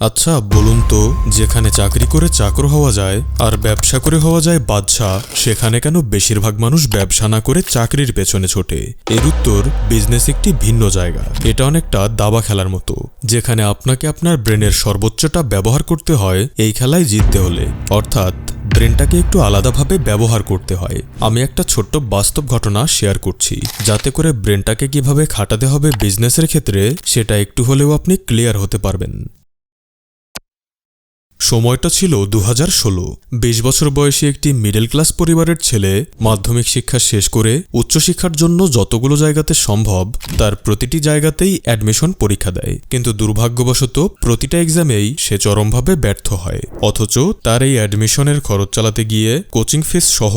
আচ্ছা বলুন তো, যেখানে চাকরি করে চাকর হওয়া যায় আর ব্যবসা করে হওয়া যায় বাদশাহ সেখানে কেন বেশিরভাগ মানুষ ব্যবসা না করে চাকরির পেছনে ছোটে? এর উত্তর বিজনেস একটি ভিন্ন জায়গা। এটা অনেকটা দাবা খেলার মতো। যেখানে আপনাকে আপনার ব্রেনের সর্বোচ্চটা ব্যবহার করতে হয়, এই খেলায় জিততে হলে। অর্থাৎ, ব্রেনটাকে একটু আলাদাভাবে ব্যবহার করতে হয়। আমি একটা ছোট্ট বাস্তব ঘটনা শেয়ার করছি। যাতে করে ব্রেনটাকে কীভাবে খাটাতে হবে বিজনেসের ক্ষেত্রে, সেটা একটু হলেও আপনি ক্লিয়ার হতে পারবেন। সময়টা ছিল দু হাজার ষোলো। বিশ বছর বয়সী একটি মিডল ক্লাস পরিবারের ছেলে মাধ্যমিক শিক্ষা শেষ করে উচ্চশিক্ষার জন্য যতগুলো জায়গাতে সম্ভব তার প্রতিটি জায়গাতেই অ্যাডমিশন পরীক্ষা দেয়। কিন্তু দুর্ভাগ্যবশত প্রতিটা এক্সামেই সে চরমভাবে ব্যর্থ হয়। অথচ তার এই অ্যাডমিশনের খরচ চালাতে গিয়ে কোচিং ফিস সহ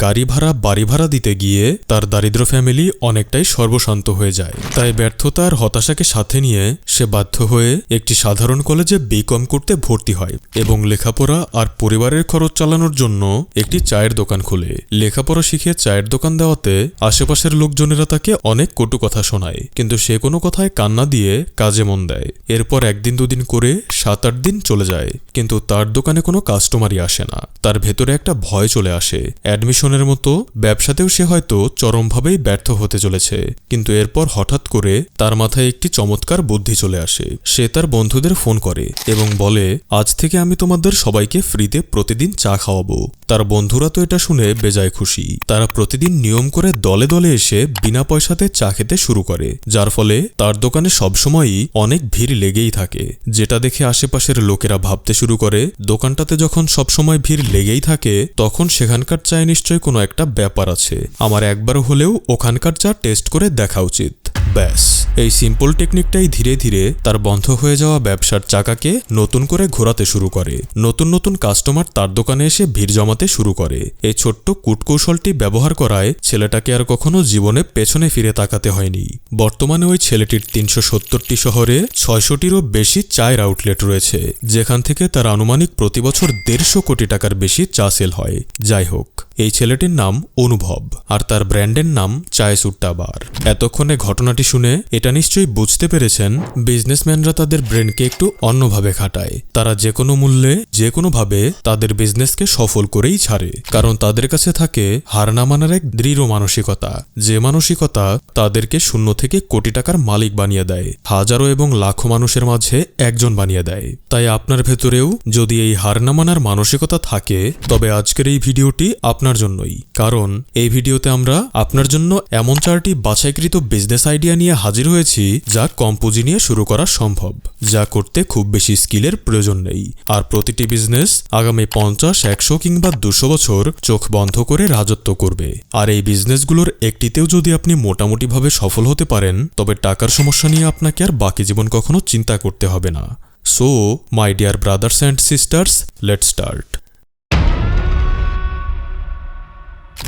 গাড়ি ভাড়া, বাড়ি ভাড়া দিতে গিয়ে তার দারিদ্র ফ্যামিলি অনেকটাই সর্বশান্ত হয়ে যায়। তাই ব্যর্থতার হতাশাকে সাথে নিয়ে সে বাধ্য হয়ে একটি সাধারণ কলেজে বিকম করতে ভর্তি হয়। এবং লেখাপড়া আর পরিবারের খরচ চালানোর জন্য একটি চায়ের দোকান খোলে। লেখাপড়া শিখে চায়ের দোকান দেওয়াতে আশেপাশের লোকজনেরা তাকে অনেক কটু কথা শোনায়, কিন্তু সে কোনো কথায় কান্না দিয়ে কাজে মন দেয়। এরপর একদিন দুদিন করে সাত আট দিন চলে যায়, কিন্তু তার দোকানে কোনো কাস্টমারই আসে না। তার ভেতরে একটা ভয় চলে আসে। অ্যাডমিশনের মতো ব্যবসাতেও সে হয়তো চরমভাবেই ব্যর্থ হতে চলেছে, কিন্তু এরপর হঠাৎ করে তার মাথায় একটি চমৎকার বুদ্ধি চলে আসে। সে তার বন্ধুদের ফোন করে এবং বলে, আজ থেকে আমি তোমাদের সবাইকে ফ্রিতে প্রতিদিন চা খাওয়াবো। তার বন্ধুরা তো এটা শুনে বেজায় খুশি। তারা প্রতিদিন নিয়ম করে দলে দলে এসে বিনা পয়সাতে চা খেতে শুরু করে। যার ফলে তার দোকানে সবসময়ই অনেক ভিড় লেগেই থাকে। যেটা দেখে আশেপাশের লোকেরা ভাবতে শুরু করে, দোকানটাতে যখন সবসময় ভিড় লেগেই থাকে, তখন সেখানকার চায়ে নিশ্চয় কোনো একটা ব্যাপার আছে। আমার একবার হলেও ওখানকার চা টেস্ট করে দেখা উচিত। ব্যাস। এই সিম্পল টেকনিকটাই ধীরে ধীরে তার বন্ধ হয়ে যাওয়া ব্যবসার চাকাকে নতুন করে ঘোরাতে শুরু করে। নতুন নতুন কাস্টমার তার দোকানে এসে ভিড় জমাতে শুরু করে। এই ছোট্ট কূটকৌশলটি ব্যবহার করায় ছেলেটাকে আর কখনো জীবনে পেছনে ফিরে তাকাতে হয়নি। বর্তমানে ওই ছেলেটির তিনশো সত্তরটি শহরে ছয়শটিরও বেশি চায়ের আউটলেট রয়েছে, যেখান থেকে তার আনুমানিক প্রতি বছর দেড়শো কোটি টাকার বেশি চা সেল হয়। যাই হোক, এই ছেলেটির নাম অনুভব, আর তার ব্র্যান্ডের নাম চায় সুট্টাবার এতক্ষণে ঘটনাটি শুনে এটা নিশ্চয়ই বুঝতে পেরেছেন, বিজনেসম্যানরা তাদের ব্রেনকে একটু অন্যভাবে খাটায়। তারা যে কোনো মূল্যে, যে কোনোভাবে তাদের বিজনেসকে সফল করেই ছাড়ে। কারণ তাদের কাছে থাকে হার না মানার এক দৃঢ় মানসিকতা। যে মানসিকতা তাদেরকে শূন্য থেকে কোটি টাকার মালিক বানিয়ে দেয়, হাজারো এবং লাখো মানুষের মাঝে একজন বানিয়ে দেয়। তাই আপনার ভেতরেও যদি এই হার না মানার মানসিকতা থাকে, তবে আজকের এই ভিডিওটি আপনার জন্যই। কারণ এই ভিডিওতে আমরা আপনার জন্য এমন চারটি বাছাইকৃত বিজনেস আইডিয়া নিয়ে হাজির হয়েছি, যা কম পুঁজি নিয়ে শুরু করা সম্ভব, যা করতে খুব বেশি স্কিলের প্রয়োজন নেই। আর প্রতিটি বিজনেস আগামী পঞ্চাশ, একশো কিংবা দুশো বছর চোখ বন্ধ করে রাজত্ব করবে। আর এই বিজনেসগুলোর একটিতেও যদি আপনি মোটামুটিভাবে সফল হতে পারেন, তবে টাকার সমস্যা নিয়ে আপনাকে আর বাকি জীবন কখনো চিন্তা করতে হবে না। So my dear brothers and sisters let start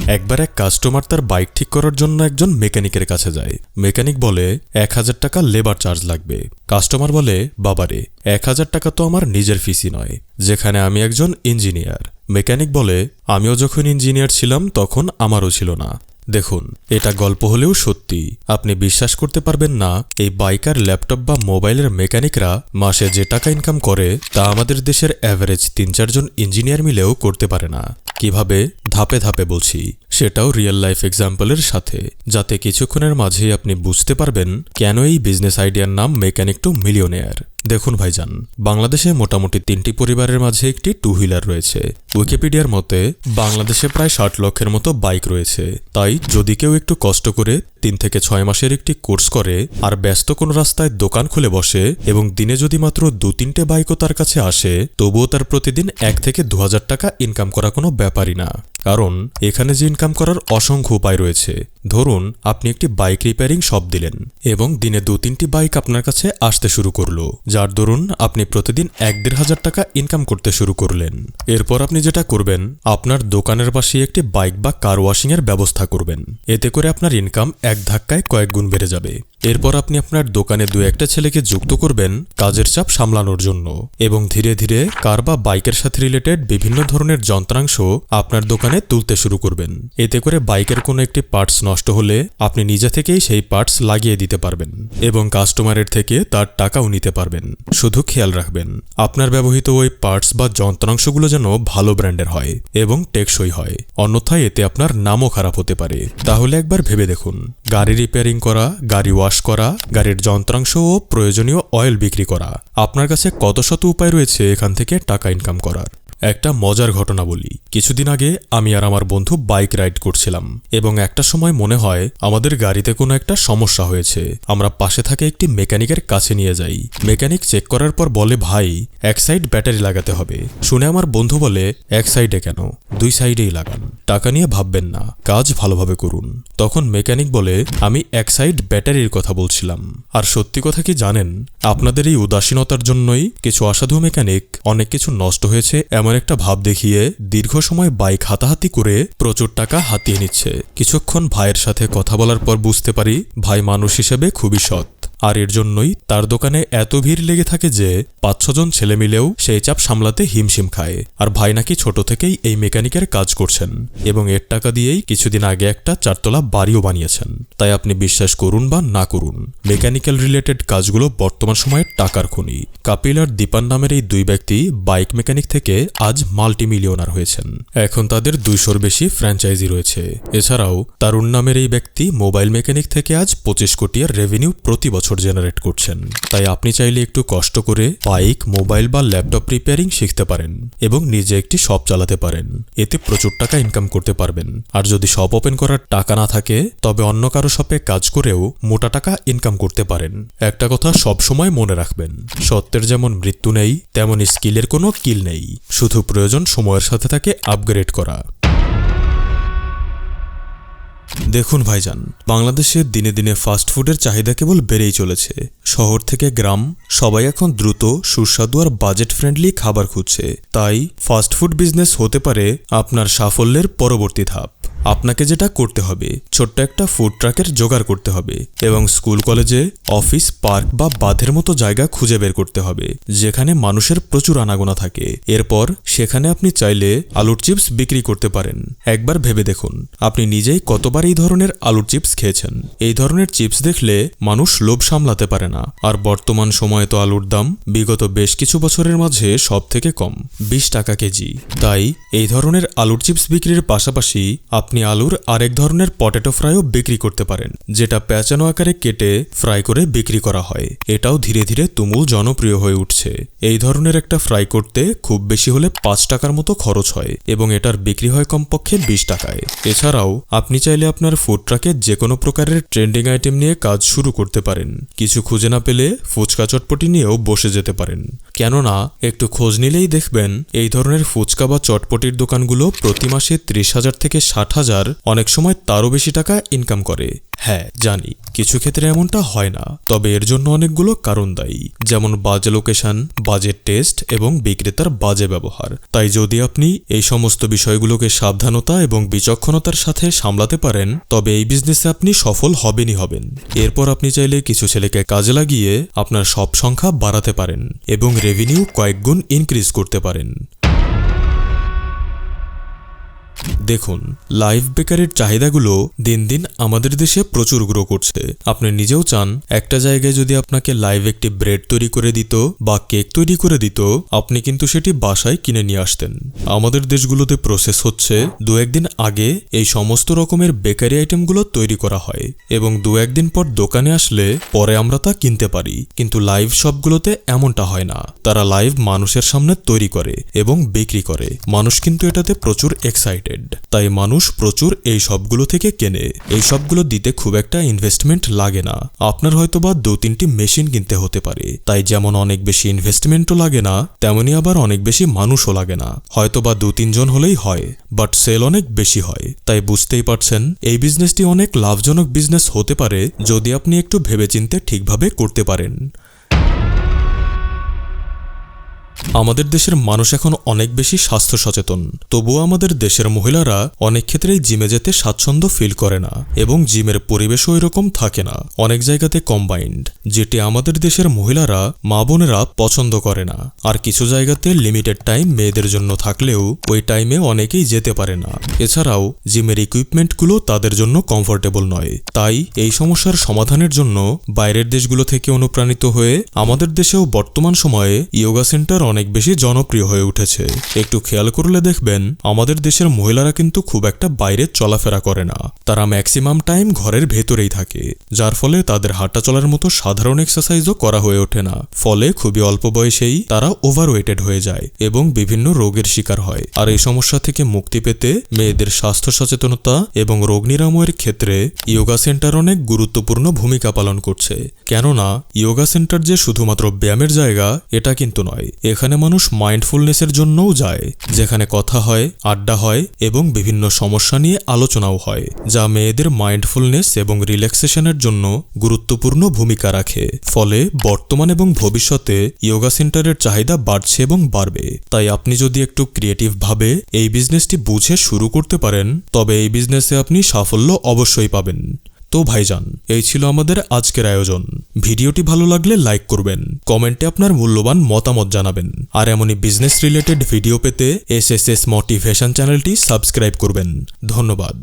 একবার এক কাস্টমার তার বাইক ঠিক করার জন্য একজন মেকানিকের কাছে যায়। মেকানিক বলে, এক হাজার টাকা লেবার চার্জ লাগবে। কাস্টমার বলে, বাবারে, এক হাজার টাকা তো আমার নিজের ফিসি নয়, যেখানে আমি একজন ইঞ্জিনিয়ার মেকানিক বলে, আমিও যখন ইঞ্জিনিয়ার ছিলাম, তখন আমারও ছিল না। দেখুন, এটা গল্প হলেও সত্যি। আপনি বিশ্বাস করতে পারবেন না, এই বাইকার ল্যাপটপ বা মোবাইলের মেকানিকরা মাসে যে টাকা ইনকাম করে, তা আমাদের দেশের অ্যাভারেজ তিন চারজন ইঞ্জিনিয়ার মিলেও করতে পারে না। কীভাবে? ধাপে ধাপে বলছি। সেটাও রিয়েল লাইফ এক্সাম্পলের সাথে। যাতে কিছুক্ষণের মাঝেই আপনি বুঝতে পারবেন কেন এই বিজনেস আইডিয়ার নাম মেকানিক টু মিলিয়নেয়ার দেখুন ভাইজান, বাংলাদেশে মোটামুটি তিনটি পরিবারের মাঝে একটি টু হুইলার রয়েছে। উইকিপিডিয়ার মতে, বাংলাদেশে প্রায় ষাট লক্ষের মতো বাইক রয়েছে। তাই যদি কেউ একটু কষ্ট করে তিন থেকে ছয় মাসের একটি কোর্স করে আর ব্যস্ত কোনো রাস্তায় দোকান খুলে বসে এবং দিনে যদি মাত্র দু তিনটে বাইকও তার কাছে আসে, তবুও তার প্রতিদিন এক থেকে দু হাজার টাকা ইনকাম করা কোনো ব্যাপারই না। কারণ, এখানে যে ইনকাম করার অসংখ্য উপায় রয়েছে। ধরুন, আপনি একটি বাইক রিপেয়ারিং শপ দিলেন এবং দিনে দু তিনটি বাইক আপনার কাছে আসতে শুরু করল, যার দরুন আপনি প্রতিদিন এক দেড় হাজার টাকা ইনকাম করতে শুরু করলেন। এরপর আপনি যেটা করবেন, আপনার দোকানের পাশে একটি বাইক বা কার ওয়াশিংয়ের ব্যবস্থা করবেন। এতে করে আপনার ইনকাম এক ধাক্কায় কয়েক গুণ বেড়ে যাবে। এরপর আপনি আপনার দোকানে দু একটা ছেলেকে যুক্ত করবেন কাজের চাপ সামলানোর জন্য। এবং ধীরে ধীরে কার বা বাইকের সাথে রিলেটেড বিভিন্ন ধরনের যন্ত্রাংশ আপনার দোকানে তুলতে শুরু করবেন। এতে করে বাইকের কোনো একটি পার্টস নষ্ট হলে আপনি নিজে থেকেই সেই পার্টস লাগিয়ে দিতে পারবেন এবং কাস্টমারের থেকে তার টাকাও নিতে পারবেন। শুধু খেয়াল রাখবেন, আপনার ব্যবহৃত ওই পার্টস বা যন্ত্রাংশগুলো যেন ভালো ব্র্যান্ডের হয় এবং টেকসই হয়। অন্যথায় এতে আপনার নামও খারাপ হতে পারে। তাহলে একবার ভেবে দেখুন, গাড়ি রিপেয়ারিং করা, গাড়ি ওয়াশ করা, গাড়ির যন্ত্রাংশ ও প্রয়োজনীয় অয়েল বিক্রি করা। আপনার কাছে কত শত উপায় রয়েছে এখান থেকে টাকা ইনকাম করার? একটা মজার ঘটনা বলি। কিছুদিন আগে আমি আর আমার বন্ধু বাইক রাইড করছিলাম এবং একটা সময় মনে হয় আমাদের গাড়িতে কোনো একটা সমস্যা হয়েছে। আমরা পাশে থাকা একটি মেকানিকের কাছে নিয়ে যাই। মেকানিক চেক করার পর বলে, ভাই, এক সাইড ব্যাটারি লাগাতে হবে। শুনে আমার বন্ধু বলে, এক সাইডে কেন? দুই সাইডেই লাগান। টাকা নিয়ে ভাববেন না, কাজ ভালোভাবে করুন। তখন মেকানিক বলে, আমি এক সাইড ব্যাটারির কথা বলছিলাম। আর সত্যি কথা কি জানেন? আপনাদের এই উদাসীনতার জন্যই কিছু অসাধু মেকানিক অনেক কিছু নষ্ট হয়েছে, এমন একটা ভাব দেখিয়ে দীর্ঘ সময় বাইক হাতাহাতি করে প্রচুর টাকা হাতিয়ে নিচ্ছে। কিছুক্ষণ ভাইয়ের সাথে কথা বলার পর বুঝতে পারি, ভাই মানুষ হিসেবে খুবই সৎ। আর এর জন্যই তার দোকানে এত ভিড় লেগে থাকে যে পাঁচ ছজন ছেলে মিলেও সেই চাপ সামলাতে হিমশিম খায়। আর ভাই নাকি ছোট থেকেই এই মেকানিকের কাজ করছেন এবং এর টাকা দিয়েই কিছুদিন আগে একটা চারতলা বাড়িও বানিয়েছেন। তাই আপনি বিশ্বাস করুন বা না করুন, মেকানিক্যাল রিলেটেড কাজগুলো বর্তমান সময়ে টাকার খনি। কাপিল আর দীপান নামের এই দুই ব্যক্তি বাইক মেকানিক থেকে আজ মাল্টি মিলিয়নার হয়েছেন। এখন তাদের দুইশোর বেশি ফ্র্যাঞ্চাইজি রয়েছে। এছাড়াও তারুণ নামের এই ব্যক্তি মোবাইল মেকানিক থেকে আজ পঁচিশ কোটিয়ার রেভিনিউ প্রতি বছর জেনারেট করছেন। তাই আপনি চাইলে একটু কষ্ট করে বাইক, মোবাইল বা ল্যাপটপ রিপেয়ারিং শিখতে পারেন এবং নিজে একটি শপ চালাতে পারেন। এতে প্রচুর টাকা ইনকাম করতে পারবেন। আর যদি শপ ওপেন করার টাকা না থাকে, তবে অন্য কারও শপে কাজ করেও মোটা টাকা ইনকাম করতে পারেন। একটা কথা সব সময় মনে রাখবেন, সত্যের যেমন মৃত্যু নেই, তেমন স্কিলের কোনো কিল নেই। শুধু প্রয়োজন সময়ের সাথে তাকে আপগ্রেড করা। দেখুন ভাইজান, বাংলাদেশে দিনে দিনে ফাস্টফুডের চাহিদা কেবল বেড়েই চলেছে। শহর থেকে গ্রাম, সবাই এখন দ্রুত, সুস্বাদু আর বাজেট ফ্রেন্ডলি খাবার খুঁজছে। তাই ফাস্টফুড বিজনেস হতে পারে আপনার সাফল্যের পরবর্তী ধাপ। আপনাকে যেটা করতে হবে, ছোট্ট একটা ফুড ট্রাকের জোগাড় করতে হবে এবং স্কুল কলেজে অফিস পার্ক বা বাঁধের মতো জায়গা খুঁজে বের করতে হবে, যেখানে মানুষের প্রচুর আনাগোনা থাকে। এরপর সেখানে আপনি চাইলে আলুর চিপস বিক্রি করতে পারেন। একবার ভেবে দেখুন, আপনি নিজেই কতবার এই ধরনের আলুর চিপস খেয়েছেন। এই ধরনের চিপস দেখলে মানুষ লোভ সামলাতে পারে না। আর বর্তমান সময়ে তো আলুর দাম বিগত বেশ কিছু বছরের মাঝে সব থেকে কম, বিশ টাকা কেজি। তাই এই ধরনের আলুর চিপস বিক্রির পাশাপাশি আপনি আলুর আরেক ধরনের পটেটো ফ্রাইও বিক্রি করতে পারেন, যেটা প্যাঁচানো আকারে কেটে ফ্রাই করে বিক্রি করা হয়। এটাও ধীরে ধীরে তুমুল জনপ্রিয় হয়ে উঠছে। এই ধরনের একটা ফ্রাই করতে খুব বেশি হলে পাঁচ টাকার মতো খরচ হয় এবং এটার বিক্রি হয় কমপক্ষে বিশ টাকায়। এছাড়াও, আপনি চাইলে আপনার ফুড ট্রাকে যে কোনো প্রকারের ট্রেন্ডিং আইটেম নিয়ে কাজ শুরু করতে পারেন। কিছু খুঁজে না পেলে ফুচকা চটপটি নিয়েও বসে যেতে পারেন। কেননা, একটু খোঁজ নিলেই দেখবেন, এই ধরনের ফুচকা বা চটপটির দোকানগুলো প্রতি মাসে ত্রিশ হাজার থেকে ষাট হাজার অনেক সময় তারও বেশি টাকা ইনকাম করে। হ্যাঁ জানি, কিছু ক্ষেত্রে এমনটা হয় না, তবে এর জন্য অনেকগুলো কারণ দায়ী। যেমন বাজে লোকেশন বাজেট টেস্ট এবং বিক্রেতার বাজে ব্যবহার। তাই যদি আপনি এই সমস্ত বিষয়গুলোকে সাবধানতা এবং বিচক্ষণতার সাথে সামলাতে পারেন, তবে এই বিজনেসে আপনি সফল হবেনই হবেন। এরপর আপনি চাইলে কিছু ছেলেকে কাজে লাগিয়ে আপনার সব সংখ্যা বাড়াতে পারেন এবং রেভিনিউ কয়েকগুণ ইনক্রিজ করতে পারেন। দেখুন লাইভ বেকারির চাহিদাগুলো দিন দিন আমাদের দেশে প্রচুর গ্রো করছে। আপনি নিজেও চান, একটা জায়গায় যদি আপনাকে লাইভ একটি ব্রেড তৈরি করে দিত বা কেক তৈরি করে দিত, আপনি কিন্তু সেটি বাসায় কিনে নিয়ে আসতেন। আমাদের দেশগুলোতে প্রসেস হচ্ছে, দু একদিন আগে এই সমস্ত রকমের বেকারি আইটেমগুলো তৈরি করা হয় এবং দু একদিন পর দোকানে আসলে পরে আমরা তা কিনতে পারি। কিন্তু লাইভ শপগুলোতে এমনটা হয় না। তারা লাইভ মানুষের সামনে তৈরি করে এবং বিক্রি করে। মানুষ কিন্তু এটাতে প্রচুর এক্সাইটেড তাই মানুষ প্রচুর এই সবগুলো থেকে কেনে। এই সবগুলো দিতে খুব একটা ইনভেস্টমেন্ট লাগে না। আপনার হয়তো বা দু তিনটি মেশিন কিনতে হতে পারে। তাই যেমন অনেক বেশি ইনভেস্টমেন্টও লাগে না, তেমনি আবার অনেক বেশি মানুষও লাগে না। হয়তোবা দু তিনজন হলেই হয় বাট সেল অনেক বেশি হয়। তাই বুঝতেই পারছেন, এই বিজনেসটি অনেক লাভজনক বিজনেস হতে পারে, যদি আপনি একটু ভেবেচিন্তে ঠিকভাবে করতে পারেন। আমাদের দেশের মানুষ এখন অনেক বেশি স্বাস্থ্য সচেতন। তবুও আমাদের দেশের মহিলারা অনেক ক্ষেত্রেই জিমে যেতে স্বাচ্ছন্দ্য ফিল করে না এবং জিমের পরিবেশও এরকম থাকে না। অনেক জায়গাতে কম্বাইন্ড যেটি আমাদের দেশের মহিলারা মা বোনেরা পছন্দ করে না। আর কিছু জায়গাতে লিমিটেড টাইম মেয়েদের জন্য থাকলেও ওই টাইমে অনেকেই যেতে পারে না। এছাড়াও জিমের ইকুইপমেন্টগুলো তাদের জন্য কমফোর্টেবল নয়। তাই এই সমস্যার সমাধানের জন্য বাইরের দেশগুলো থেকে অনুপ্রাণিত হয়ে আমাদের দেশেও বর্তমান সময়ে ইয়োগা সেন্টার অনেক বেশি জনপ্রিয় হয়ে উঠেছে। একটু খেয়াল করলে দেখবেন, আমাদের দেশের মহিলারা কিন্তু খুব একটা বাইরে চলাফেরা করে না। তারা ম্যাক্সিমাম টাইম ঘরের ভেতরেই থাকে, যার ফলে তাদের হাঁটা চলার মতো সাধারণ এক্সারসাইজও করা হয়ে ওঠে না। ফলে খুবই অল্প বয়সেই তারা ওভারওয়েটেড হয়ে যায় এবং বিভিন্ন রোগের শিকার হয়। আর এই সমস্যা থেকে মুক্তি পেতে মেয়েদের স্বাস্থ্য সচেতনতা এবং রোগ নিরাময়ের ক্ষেত্রে ইয়োগা সেন্টার অনেক গুরুত্বপূর্ণ ভূমিকা পালন করছে। কেননা ইয়োগা সেন্টার যে শুধুমাত্র ব্যায়ামের জায়গা, এটা কিন্তু নয়। মানুষ মাইন্ডফুলনেসের জন্যও যায়, যেখানে কথা হয়, আড্ডা হয় এবং বিভিন্ন সমস্যা নিয়ে আলোচনাও হয়, যা মেয়েদের মাইন্ডফুলনেস এবং রিল্যাক্সেশনের জন্য গুরুত্বপূর্ণ ভূমিকা রাখে। ফলে বর্তমান এবং ভবিষ্যতে ইয়োগা সেন্টারের চাহিদা বাড়ছে এবং বাড়বে। তাই আপনি যদি একটু ক্রিয়েটিভভাবে এই বিজনেসটি বুঝে শুরু করতে পারেন, তবে এই বিজনেসে আপনি সাফল্য অবশ্যই পাবেন। তো ভাইজান, এই ছিল আমাদের আজকের আয়োজন। ভিডিওটি ভালো লাগলে লাইক করবেন, কমেন্টে আপনার মূল্যবান মতামত জানাবেন, আর এমনই বিজনেস রিলেটেড ভিডিও পেতে এস এস এস মোটিভেশন চ্যানেলটি সাবস্ক্রাইব করবেন। ধন্যবাদ।